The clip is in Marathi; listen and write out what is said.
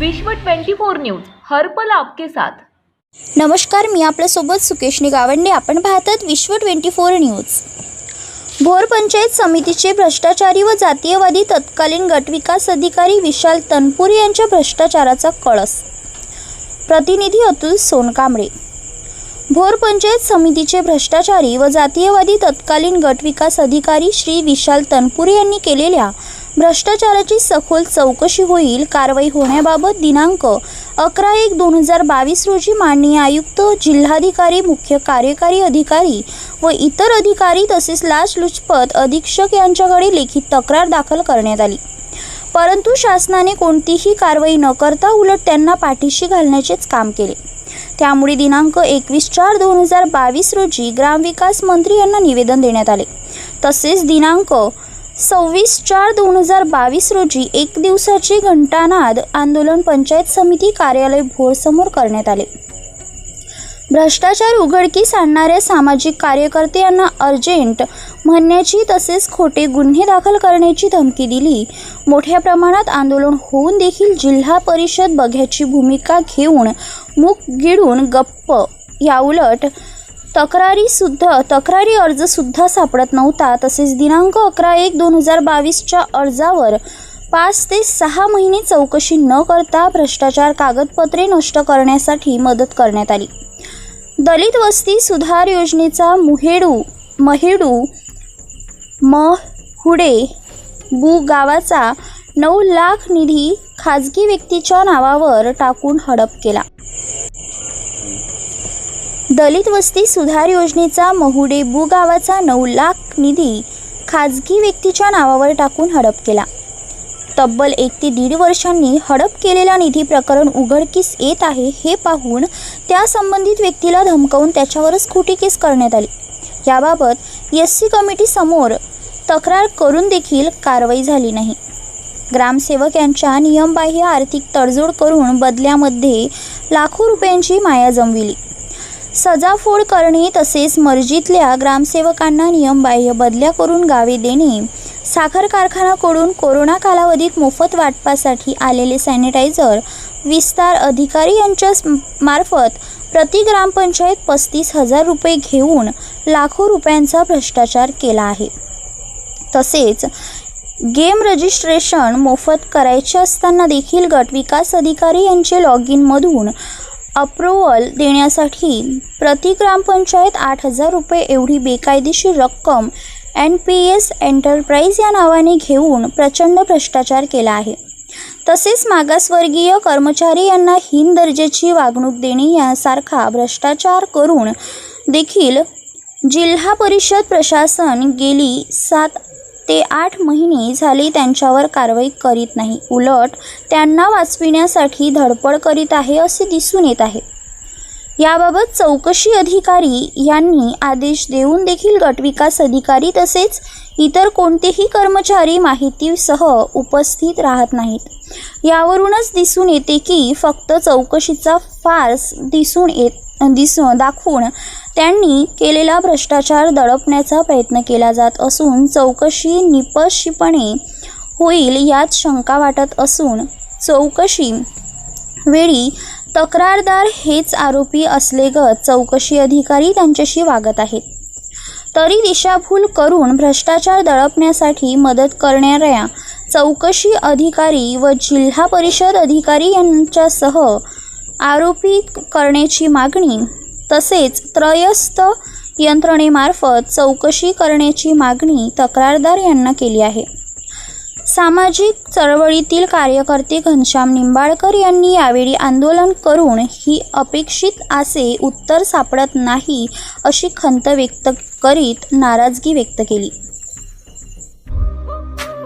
विश्व 24 न्यूज हरपल आपके साथ. नमस्कार मी आपल्यासोबत सुकेशनी गावंडे आपण पाहतात Vishwa twenty four news. Bhor panchayat समितीचे भ्रष्टाचारी व जातीयवादी तत्कालीन गटविकास अधिकारी विशाल तनपुरे यांच्या भ्रष्टाचाराचा कळस. प्रतिनिधी अतुल सोनकांबळे. भोर पंचायत समितीचे भ्रष्टाचारी व जातीयवादी तत्कालीन गटविकास अधिकारी श्री विशाल तनपुरे यांनी केलेल्या भ्रष्टाचाराची सखोल चौकशी होईल कारवाई होण्याबाबत दिनांक अकरा एक दोन हजार बावीस रोजी माननीय आयुक्त जिल्हाधिकारी मुख्य कार्यकारी अधिकारी व इतर अधिकारी तसेच लाचलुचपत अधीक्षक यांच्याकडे लेखी तक्रार दाखल करण्यात आली. परंतु शासनाने कोणतीही कारवाई न करता उलट त्यांना पाठीशी घालण्याचेच काम केले. त्यामुळे दिनांक एकवीस चार दोन हजार बावीस रोजी ग्रामविकास मंत्री यांना निवेदन देण्यात आले. तसेच दिनांक सव्वीस चार दोन हजार बावीस रोजी एक दिवसाचे घंटानाद आंदोलन पंचायत समिती कार्यालय भोरसमोर करण्यात आले. भ्रष्टाचार उघडकीस आणणाऱ्या सामाजिक कार्यकर्ते यांना अर्जंट म्हणण्याची तसेच खोटे गुन्हे दाखल करण्याची धमकी दिली. मोठ्या प्रमाणात आंदोलन होऊन देखील जिल्हा परिषद बघ्याची भूमिका घेऊन मुख गिळून गप्प याउलट तक्रारीसुद्धा तक्रारी अर्जसुद्धा सापडत नव्हता. तसेच दिनांक अकरा एक दोन हजार बावीसच्या अर्जावर पाच ते सहा महिने चौकशी न करता भ्रष्टाचार कागदपत्रे नष्ट करण्यासाठी मदत करण्यात आली. दलित वस्ती सुधार योजनेचा मुहेडू महेडू महुडे बू गावाचा नऊ लाख निधी खाजगी व्यक्तीच्या नावावर टाकून हडप केला. दलित वस्ती सुधार योजनेचा महुडेबू गावाचा नऊ लाख निधी खाजगी व्यक्तीच्या नावावर टाकून हडप केला. तब्बल एक ते दीड वर्षांनी हडप केलेला निधी प्रकरण उघडकीस येत आहे हे पाहून त्या संबंधित व्यक्तीला धमकावून त्याच्यावरच खोटी केस करण्यात आली. याबाबत एस सी कमिटीसमोर तक्रार करून देखील कारवाई झाली नाही. ग्रामसेवक यांच्या नियमबाह्य आर्थिक तडजोड करून बदल्यामध्ये लाखो रुपयांची माया जमविली. सजाफोड करणे तसेच मर्जीतल्या ग्रामसेवकांना नियमबाह्य बदल्या करून गावे देणे. साखर कारखानाकडून कोरोना कालावधीत मोफत वाटपासाठी आलेले सॅनिटायझर विस्तार अधिकारी यांच्या मार्फत प्रति ग्रामपंचायत पस्तीस हजार रुपये घेऊन लाखो रुपयांचा भ्रष्टाचार केला आहे. तसेच गेम रजिस्ट्रेशन मोफत करायचे असताना देखील गटविकास अधिकारी यांचे लॉग इनमधून अप्रुव्हल देण्यासाठी प्रति ग्रामपंचायत आठ हजार रुपये एवढी बेकायदेशीर रक्कम एन पी एस एंटरप्राइज या नावाने घेऊन प्रचंड भ्रष्टाचार केला आहे. तसेच मागासवर्गीय कर्मचारी यांना हीन दर्जाची वागणूक देणे यासारखा भ्रष्टाचार करून देखील जिल्हा परिषद प्रशासन गेली सात ते आठ महिने झाले त्यांच्यावर कारवाई करीत नाही. उलट त्यांना वाचविण्यासाठी धडपड करीत आहे असे दिसून येत आहे. याबाबत चौकशी अधिकारी यांनी आदेश देऊन देखील गटविकास अधिकारी तसेच इतर कोणतेही कर्मचारी माहितीसह उपस्थित राहत नाहीत. यावरूनच दिसून येते की फक्त चौकशीचा फार्स दिसून येत दिसून दाखवून त्यांनी केलेला भ्रष्टाचार दडपण्याचा प्रयत्न केला जात असून चौकशी निपशीपणे होईल यात शंका वाटत असून चौकशी वेळी तक्रारदार हेच आरोपी असलेगत चौकशी अधिकारी त्यांच्याशी वागत आहेत. तरी दिशाभूल करून भ्रष्टाचार दडपण्यासाठी मदत करणाऱ्या चौकशी अधिकारी व जिल्हा परिषद अधिकारी यांच्यासह आरोपी करण्याची मागणी तसेच त्रयस्थ यंत्रणेमार्फत चौकशी करण्याची मागणी तक्रारदार यांना केली आहे. सामाजिक चळवळीतील कार्यकर्ते घनश्याम निंबाळकर यांनी यावेळी आंदोलन करून ही अपेक्षित आसे उत्तर सापडत नाही अशी खंत व्यक्त करीत नाराजगी व्यक्त केली.